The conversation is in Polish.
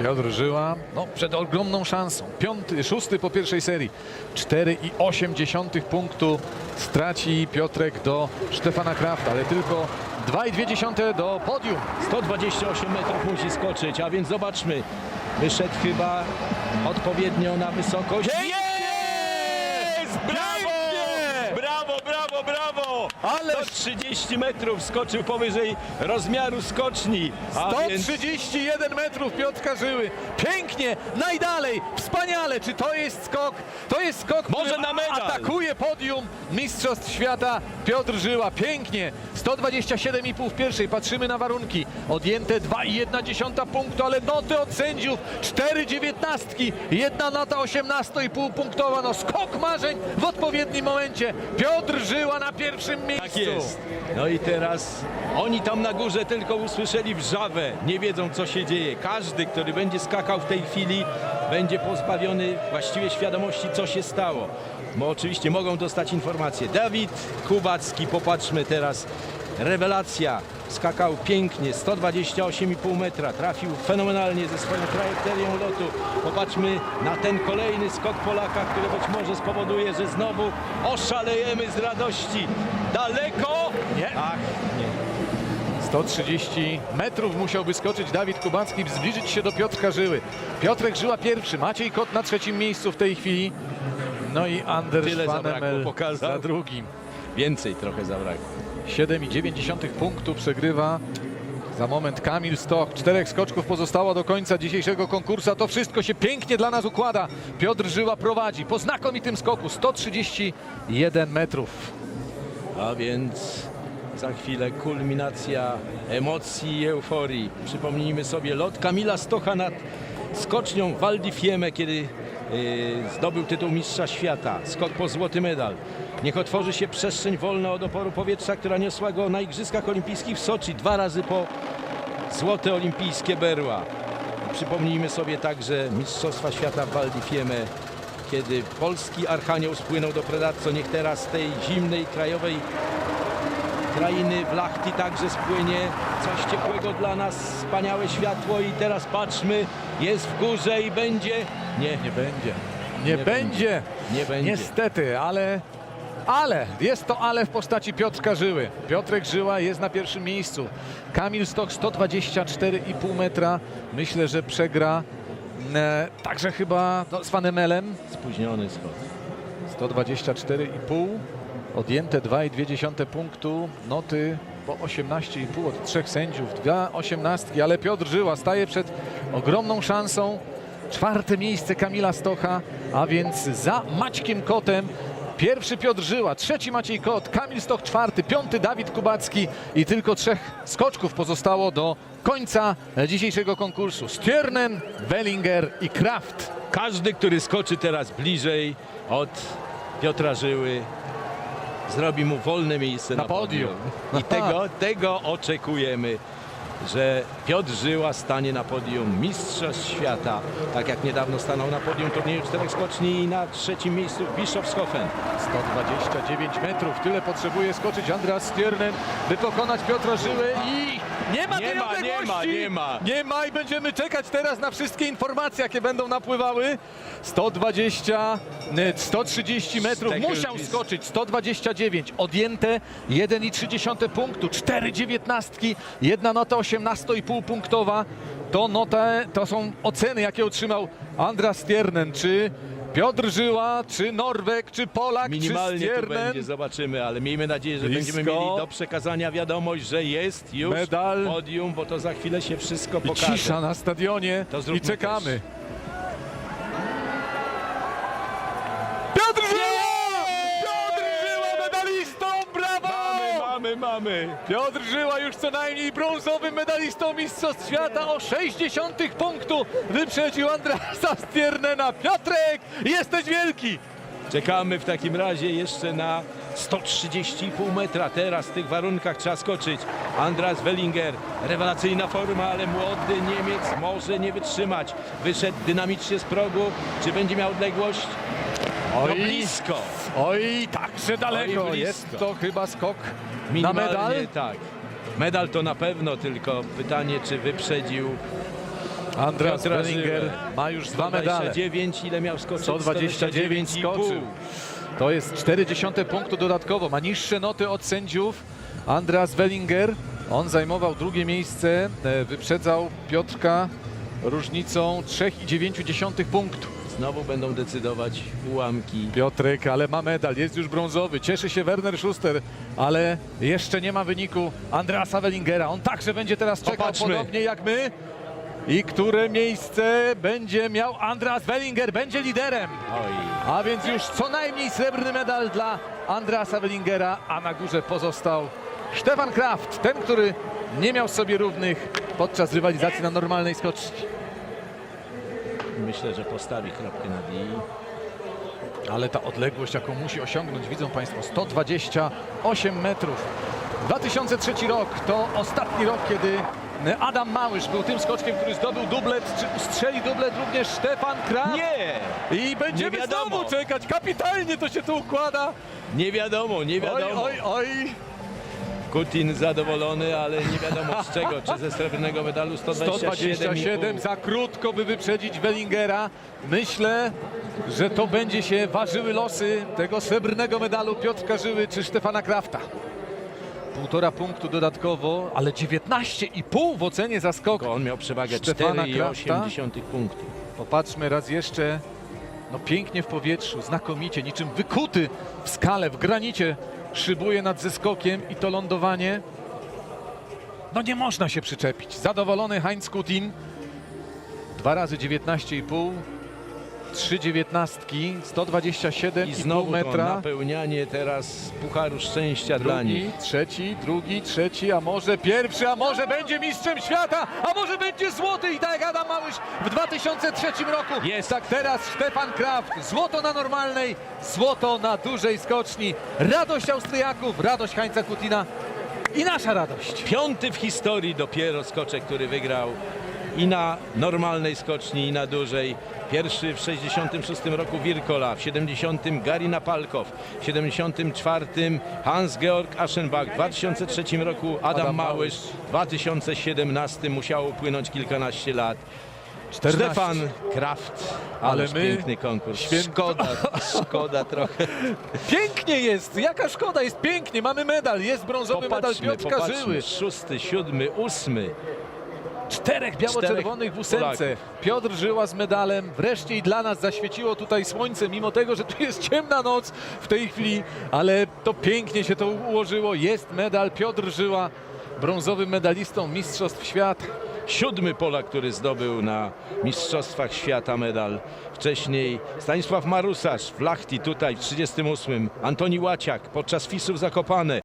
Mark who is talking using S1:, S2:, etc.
S1: Piotr Żyła, no przed ogromną szansą. Piąty, szósty po pierwszej serii. 4,8 punktu straci Piotrek do Stefana Krafta, ale tylko 2,2 do podium.
S2: 128 metrów musi skoczyć, a więc zobaczmy. Wyszedł chyba odpowiednio na wysokość. Jest! Brawo!
S1: Pięknie!
S2: Brawo, brawo, brawo!
S1: Ale
S2: 130 metrów skoczył powyżej rozmiaru skoczni. A więc
S1: 131 metrów Piotrka Żyły. Pięknie, najdalej, wspaniale. Czy to jest skok? To jest skok,
S2: Może
S1: którym
S2: na medal.
S1: atakuje podium Mistrzostw Świata Piotr Żyła. Pięknie, 127,5 w pierwszej. Patrzymy na warunki. Odjęte 2,1 punktu, ale noty od sędziów 4 dziewiętnastki, jedna nota 18,5 punktowa. No skok marzeń w odpowiednim momencie. Piotr Żyła na pierwszym miejscu.
S2: Tak jest. No i teraz oni tam na górze tylko usłyszeli wrzawę. Nie wiedzą co się dzieje. Każdy, który będzie skakał w tej chwili, będzie pozbawiony właściwie świadomości co się stało. Bo oczywiście mogą dostać informacje. Dawid Kubacki, popatrzmy teraz. Rewelacja. Skakał pięknie, 128,5 metra. Trafił fenomenalnie ze swoją trajektorią lotu. Popatrzmy na ten kolejny skok Polaka, który być może spowoduje, że znowu oszalejemy z radości. Daleko?
S1: Nie.
S2: Ach, nie.
S1: 130 metrów musiałby skoczyć Dawid Kubacki, zbliżyć się do Piotrka Żyły. Piotrek Żyła pierwszy, Maciej Kot na trzecim miejscu w tej chwili. No i Anders
S2: Tyle
S1: Van Emel za drugim.
S2: Więcej trochę zabrakło.
S1: 7,9 punktu przegrywa za moment Kamil Stoch. Czterech skoczków pozostało do końca dzisiejszego konkursu. To wszystko się pięknie dla nas układa. Piotr Żyła prowadzi po znakomitym skoku 131 metrów.
S2: A więc za chwilę kulminacja emocji i euforii. Przypomnijmy sobie lot Kamila Stocha nad skocznią Val di Fiemme, kiedy zdobył tytuł mistrza świata. Skok po złoty medal. Niech otworzy się przestrzeń wolna od oporu powietrza, która niosła go na Igrzyskach Olimpijskich w Soczi dwa razy po złote olimpijskie berła. Przypomnijmy sobie także Mistrzostwa Świata w Val di Fiemme, kiedy polski Archanioł spłynął do Predatco. Niech teraz tej zimnej krajowej krainy w Lachti także spłynie coś ciepłego dla nas, wspaniałe światło i teraz patrzmy, jest w górze i będzie... Nie,
S1: Nie będzie. Nie,
S2: Nie
S1: będzie.
S2: nie będzie.
S1: Niestety, ale, ale, jest to ale w postaci Piotrka Żyły. Piotrek Żyła jest na pierwszym miejscu. Kamil Stok 124,5 metra. Myślę, że przegra e, także chyba no, z Fanemelem.
S2: Spóźniony skok.
S1: 124,5. Odjęte 2,2 punktu. Noty po 18,5 od trzech sędziów. Dwa osiemnastki, ale Piotr Żyła staje przed ogromną szansą. Czwarte miejsce Kamila Stocha, a więc za Maćkiem Kotem. Pierwszy Piotr Żyła, trzeci Maciej Kot, Kamil Stoch czwarty, piąty Dawid Kubacki i tylko trzech skoczków pozostało do końca dzisiejszego konkursu. Stiernen, Wellinger i Kraft.
S2: Każdy, który skoczy teraz bliżej od Piotra Żyły, zrobi mu wolne miejsce na,
S1: Na podium.
S2: I tego, tego oczekujemy, że Piotr Żyła stanie na podium Mistrzostw Świata, tak jak niedawno stanął na podium turnieju czterech skoczni i na trzecim miejscu Bischofshofen.
S1: 129 metrów. Tyle potrzebuje skoczyć Andreas Stiernen, by pokonać Piotra Żyłę i nie ma
S2: Nie
S1: tej
S2: ma, nie ma, nie ma.
S1: Nie ma i będziemy czekać teraz na wszystkie informacje, jakie będą napływały. 120, nie, 130 metrów musiał skoczyć, 129, odjęte 1,3 punktu, 4 dziewiętnastki, jedna nota 18,5 punktowa. To nota, to są oceny, jakie otrzymał Andras Stiernen. Czy Piotr Żyła, czy Norweg, czy Polak,
S2: Minimalnie
S1: czy
S2: tu
S1: Stiernen?
S2: będzie, zobaczymy, ale miejmy nadzieję, że
S1: Blisko.
S2: będziemy mieli do przekazania wiadomość, że jest już
S1: Medal.
S2: podium, bo to za chwilę się wszystko
S1: I
S2: pokaże.
S1: cisza na stadionie
S2: To
S1: i
S2: zróbmy
S1: czekamy.
S2: też. Mamy.
S1: Piotr Żyła już co najmniej brązowym medalistą Mistrzostw Świata o 60 punktu wyprzedził Andrasa Stiernena. Piotrek, jesteś wielki!
S2: Czekamy w takim razie jeszcze na 130,5 metra. Teraz w tych warunkach trzeba skoczyć. Andras Wellinger, rewelacyjna forma, ale młody Niemiec może nie wytrzymać. Wyszedł dynamicznie z progu. Czy będzie miał odległość? No blisko.
S1: Oj, także daleko.
S2: Oj.
S1: Jest to chyba skok na medal.
S2: Tak. Medal to na pewno, tylko pytanie, czy wyprzedził
S1: Andreas
S2: Piotra
S1: Wellinger
S2: Żyłę.
S1: ma już dwa medale.
S2: 129, ile miał skoczyć?
S1: 129
S2: 129,5.
S1: skoczył. To jest 40 punktu dodatkowo. Ma niższe noty od sędziów. Andreas Wellinger. On zajmował drugie miejsce. e, Wyprzedzał Piotrka różnicą 3,9 punktu.
S2: Znowu będą decydować ułamki.
S1: Piotrek, ale ma medal, jest już brązowy. Cieszy się Werner Schuster, ale jeszcze nie ma wyniku Andreasa Wellingera. On także będzie teraz czekał
S2: Popatrzmy.
S1: podobnie jak my. I które miejsce będzie miał Andreas Wellinger? Będzie liderem.
S2: Oj,
S1: A więc już co najmniej srebrny medal dla Andreasa Wellingera, a na górze pozostał Stefan Kraft, ten, który nie miał sobie równych podczas rywalizacji na normalnej skoczni.
S2: Myślę, że postawi kropkę nad i.
S1: Ale ta odległość, jaką musi osiągnąć, widzą Państwo, 128 metrów. 2003 rok to ostatni rok, kiedy Adam Małysz był tym skoczkiem, który zdobył dublet, czy strzeli dublet również Stefan Kraft.
S2: Nie!
S1: I będziemy
S2: Nie wiadomo.
S1: znowu czekać. Kapitalnie to się tu układa.
S2: Nie wiadomo, nie
S1: Oj,
S2: wiadomo.
S1: oj, oj.
S2: Kutin zadowolony, ale nie wiadomo z czego. Czy ze srebrnego medalu 127,
S1: 127 za krótko, by wyprzedzić Wellingera. Myślę, że to będzie się ważyły losy tego srebrnego medalu Piotrka Żyły czy Stefana Krafta. Półtora punktu dodatkowo, ale 19,5 w ocenie za skok.
S2: On miał przewagę
S1: Stefana
S2: 4,8 punktu.
S1: Popatrzmy raz jeszcze. No pięknie w powietrzu, znakomicie, niczym wykuty w skale, w granicie szybuje nad zeskokiem i to lądowanie. No nie można się przyczepić. Zadowolony Heinz Kutin. Dwa razy 19,5. Trzy dziewiętnastki, 127,5
S2: I znowu to
S1: metra.
S2: napełnianie teraz Pucharu Szczęścia dla nich.
S1: Drugi, trzeci, drugi, trzeci, a może pierwszy, a może będzie mistrzem świata, a może będzie złoty i tak jak Adam Małysz w 2003 roku.
S2: Jest.
S1: Tak teraz Stefan Kraft, złoto na normalnej, złoto na dużej skoczni. Radość Austriaków, radość Heinza Kutina i nasza radość.
S2: Piąty w historii dopiero skoczek, który wygrał i na normalnej skoczni, i na dużej. Pierwszy w 66 roku Wirkola, w 70 Garina Palkow, w 74 Hans-Georg Aschenbach, w 2003 roku Adam,
S1: Adam
S2: Małysz, w 2017 musiało upłynąć kilkanaście lat.
S1: 14.
S2: Stefan Kraft,
S1: Ale my
S2: piękny konkurs.
S1: święto-
S2: Szkoda, szkoda trochę.
S1: Pięknie jest, jaka szkoda, jest pięknie, mamy medal, jest brązowy medal
S2: Popatrzmy,
S1: Piotrka Żyły.
S2: popatrzmy. Szósty, siódmy, ósmy.
S1: Czterech biało-czerwonych w ósemce. Piotr Żyła z medalem. Wreszcie i dla nas zaświeciło tutaj słońce, mimo tego, że tu jest ciemna noc w tej chwili, ale to pięknie się to ułożyło. Jest medal. Piotr Żyła, brązowym medalistą Mistrzostw Świata.
S2: Siódmy Polak, który zdobył na Mistrzostwach Świata medal. Wcześniej Stanisław Marusarz w Lachti tutaj w 38. Antoni Łaciak podczas Fisów Zakopane.